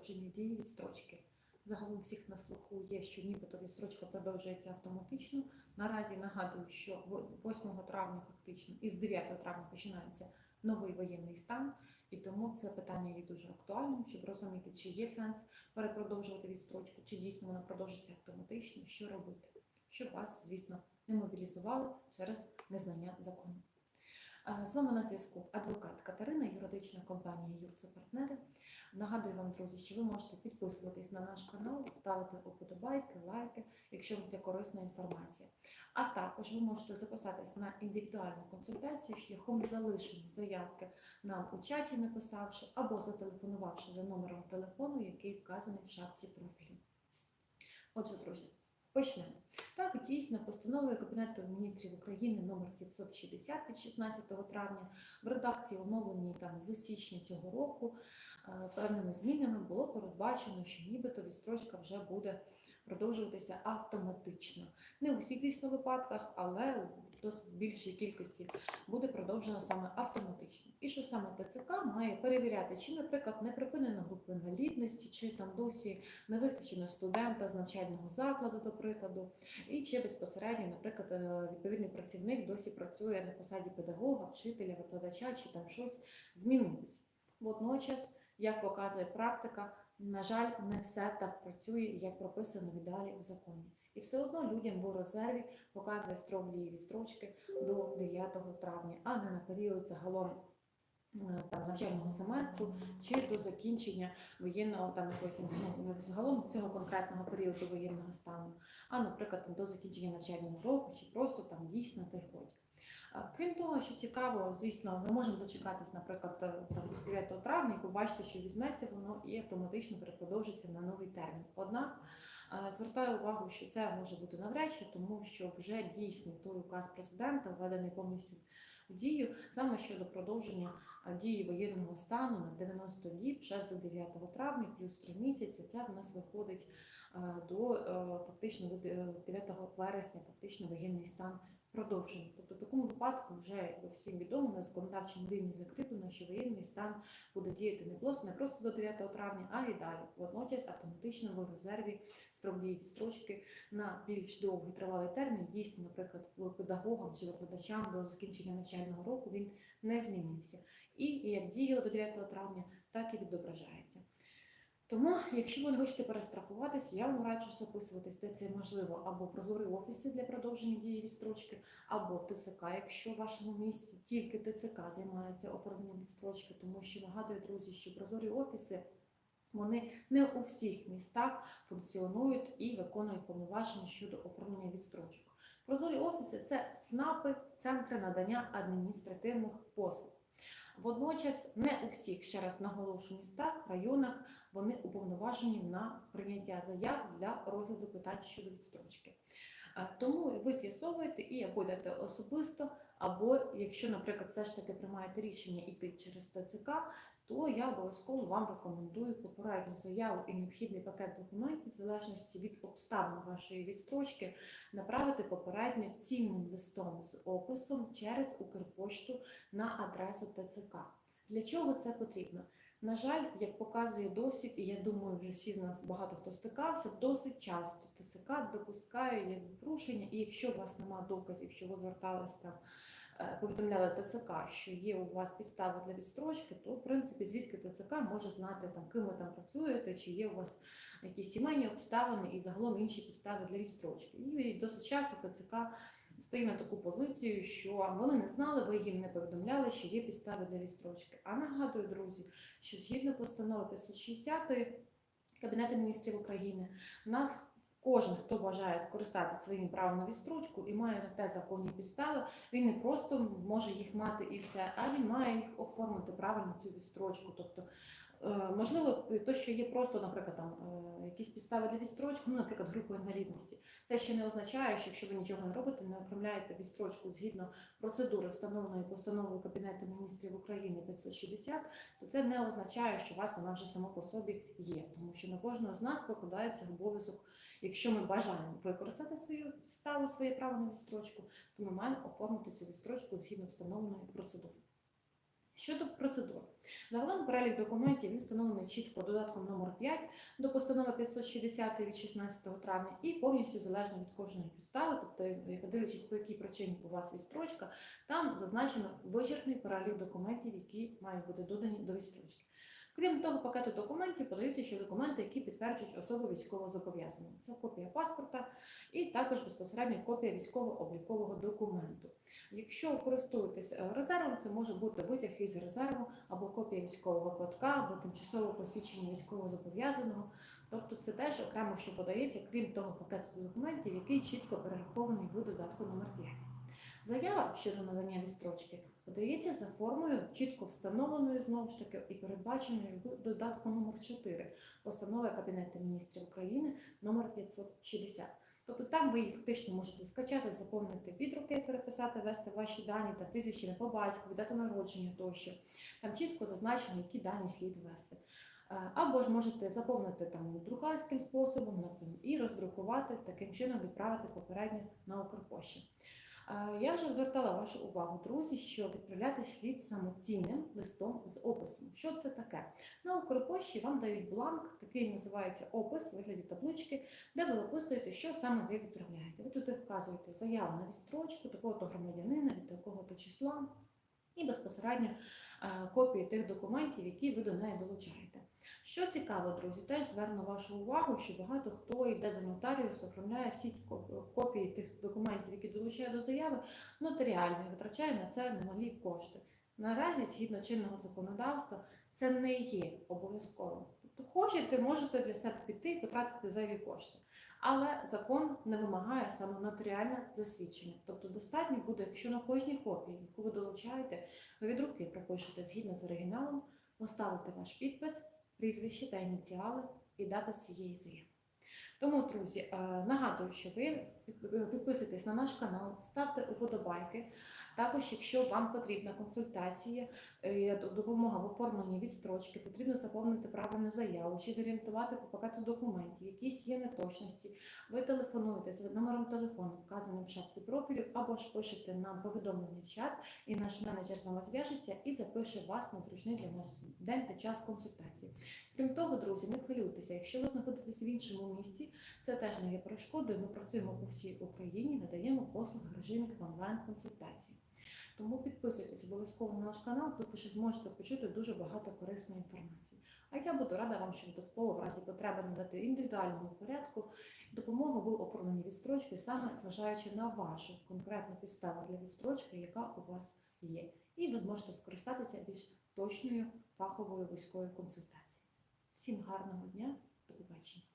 продовження дії відстрочки. Загалом всіх на слуху є, що нібито відстрочка продовжується автоматично. Наразі нагадую, що 8 травня, фактично, і з 9 травня починається новий воєнний стан, і тому це питання є дуже актуальним, щоб розуміти, чи є сенс перепродовжувати відстрочку, чи дійсно вона продовжиться автоматично, що робити, щоб вас, звісно, не мобілізували через незнання закону. З вами на зв'язку адвокат Катерина, юридична компанія Юрце Партнери. Нагадую вам, друзі, що ви можете підписуватись на наш канал, ставити уподобайки, лайки, якщо вам це корисна інформація. А також ви можете записатись на індивідуальну консультацію шляхом залишення заявки нам у чаті, написавши або зателефонувавши за номером телефону, який вказаний в шапці профілю. Отже, друзі, почнемо. Так, дійсно, постановою Кабінету міністрів України номер 560 від 16 травня в редакції оновленій там з січня цього року е, певними змінами було передбачено, що нібито відстрочка вже буде продовжуватися автоматично. Не у всіх, звісно, випадках, але досить більшій кількості буде продовжена саме автоматично. І що саме ТЦК має перевіряти, чи, наприклад, не припинено групу інвалідності, чи там досі не виключено студента з навчального закладу, до прикладу, і чи безпосередньо, наприклад, е, відповідний працівник досі працює на посаді педагога, вчителя, викладача, чи там щось змінилось. Водночас, як показує практика, на жаль, не все так працює, як прописано віддалі в законі. І все одно людям в резерві показує строк дії відстрочки до 9 травня, а не на період загалом е, навчального семестру чи до закінчення воєнного там якогось ну, загалом цього конкретного періоду воєнного стану, а, наприклад, там, до закінчення навчального року чи просто там дійсно тих. А, Крім того, що цікаво, звісно, ми можемо дочекатись, наприклад, е, там 9 травня і побачити, що візьметься воно і автоматично перепродовжиться на новий термін. Однак е, звертаю увагу, що це може бути навряд тому що вже дійсно той указ президента введений повністю в дію саме щодо продовження дії воєнного стану на 90 діб ще з 9 травня, плюс 3 місяці. Це в нас виходить до е, фактично до 9 вересня, фактично воєнний стан продовжений. Тобто в такому випадку вже всім відомо на законодавчому рівні закріплено, що воєнний стан буде діяти не просто до 9 травня, а і далі. Водночас автоматично в резерві строк дії відстрочки на більш довгий тривалий термін. Дійсно, наприклад, педагогам чи викладачам до закінчення навчального року він не змінився. І як діяло до 9 травня, так і відображається. Тому, якщо ви не хочете перестрахуватись, я вам раджу записуватись, де це можливо, або в прозорі офіси для продовження дії відстрочки, або в ТЦК, якщо в вашому місті тільки ТЦК займається оформленням відстрочки, тому що нагадую, друзі, що прозорі офіси. Вони не у всіх містах функціонують і виконують повноваження щодо оформлення відстрочок. Прозорі офіси це ЦНАПи, центри надання адміністративних послуг. Водночас не у всіх, ще раз наголошую, містах, районах вони уповноважені на прийняття заяв для розгляду питань щодо відстрочки. Е, Тому ви з'ясовуєте і або йдете особисто, або якщо, наприклад, все ж таки приймаєте рішення йти через ТЦК, то я обов'язково вам рекомендую попередню заяву і необхідний пакет документів, в залежності від обставин вашої відстрочки, направити попередньо цінним листом з описом через Укрпошту на адресу ТЦК. Для чого це потрібно? На жаль, як показує досвід, і я думаю, вже всі з нас багато хто стикався, досить часто ТЦК допускає як порушення, і якщо у вас немає доказів, що ви звертались там, повідомляли ТЦК, що є у вас підстави для відстрочки, то в принципі звідки ТЦК може знати там, ким ви там працюєте, чи є у вас якісь сімейні обставини і загалом інші підстави для відстрочки. І досить часто ТЦК стає на таку позицію, що вони не знали, ви їм не повідомляли, що є підстави для відстрочки. А нагадую, друзі, що згідно постанови 560 Кабінету міністрів України, в нас кожен, хто бажає скористатися своїм правом на відстрочку і має на те законні підстави, він не просто може їх мати і все, а він має їх оформити правильно цю відстрочку. Тобто, е, можливо, то, що є просто, наприклад, там е, якісь підстави для відстрочки, ну, наприклад, група інвалідності. Це ще не означає, що якщо ви нічого не робите, не оформляєте відстрочку згідно процедури, встановленої постановою Кабінету міністрів України 560, то це не означає, що у вас вона вже само по собі є, тому що на кожного з нас покладається обов'язок, якщо ми бажаємо використати свою підставу, своє право на відстрочку, то ми маємо оформити цю відстрочку згідно встановленої процедури. Щодо процедур, загалом перелік документів він встановлений чітко додатком номер 5 до постанови 560 від 16 травня і повністю залежно від кожної підстави, тобто, дивлячись, по якій причині у вас відстрочка, там зазначено вичерпний перелік документів, які мають бути додані до відстрочки. Крім того, пакету документів подаються ще документи, які підтверджують особу військового зобов'язання. Це копія паспорта і також безпосередньо копія військово-облікового документу. Якщо користуєтесь е, резервом, це може бути витяг із резерву або копія військового квитка, або тимчасове посвідчення військовозобов'язаного. Тобто це теж окремо, що подається, крім того пакету документів, який чітко перерахований в додатку номер 5. Заява щодо надання відстрочки подається за формою чітко встановленою знову ж таки і передбаченою в додатку номер 4 постанови Кабінету міністрів України номер 560. Тобто там ви їх фактично можете скачати, заповнити від руки, переписати, ввести ваші дані та прізвище по батькові, дата народження тощо. Там чітко зазначено, які дані слід ввести. Е, Або ж можете заповнити там друкарським способом і роздрукувати, таким чином відправити попередньо на Укрпошті. Е, Я вже звертала вашу увагу, друзі, що відправляти слід самостійним листом з описом. Що це таке? На Укрпошті вам дають бланк, який називається опис вигляді таблички, де ви описуєте, що саме ви відправляєте. Ви туди вказуєте заяву на відстрочку такого-то громадянина від такого-то числа і безпосередньо е, копії тих документів, які ви до неї долучаєте. Що цікаво, друзі, теж зверну вашу увагу, що багато хто йде до нотаріусу, оформляє всі копії тих документів, які долучає до заяви, нотаріально і витрачає на це немалі кошти. Наразі, згідно чинного законодавства, це не є обов'язковим. Тобто, хочете, можете для себе піти і потратити зайві кошти. Але закон не вимагає саме нотаріальне засвідчення. Тобто достатньо буде, якщо на кожній копії, яку ви долучаєте, ви від руки пропишете згідно з оригіналом, поставите ваш підпис, прізвище та ініціали і дату цієї заяви. Тому, друзі, е, нагадую, що ви підписуйтесь на наш канал, ставте уподобайки. Також, якщо вам потрібна консультація, е, допомога в оформленні відстрочки, потрібно заповнити правильну заяву чи зорієнтувати по пакету документів, якісь є неточності. Ви телефонуєте за номером телефону, вказаним в шапці профілю, або ж пишете нам повідомлення в чат, і наш менеджер з вами зв'яжеться і запише вас на зручний для нас день та час консультації. Крім того, друзі, не хвилюйтеся, якщо ви знаходитесь в іншому місті, це теж не є перешкодою. Ми працюємо по всій Україні, надаємо послуги в режимі онлайн-консультації. Тому підписуйтесь обов'язково на наш канал, тут ви ще зможете почути дуже багато корисної інформації. А я буду рада вам ще додатково в разі потреби надати індивідуальному порядку допомогу в оформленні відстрочки, саме зважаючи на вашу конкретну підставу для відстрочки, яка у вас є. І ви зможете скористатися більш точною фаховою військовою консультацією. Всім гарного дня, до побачення.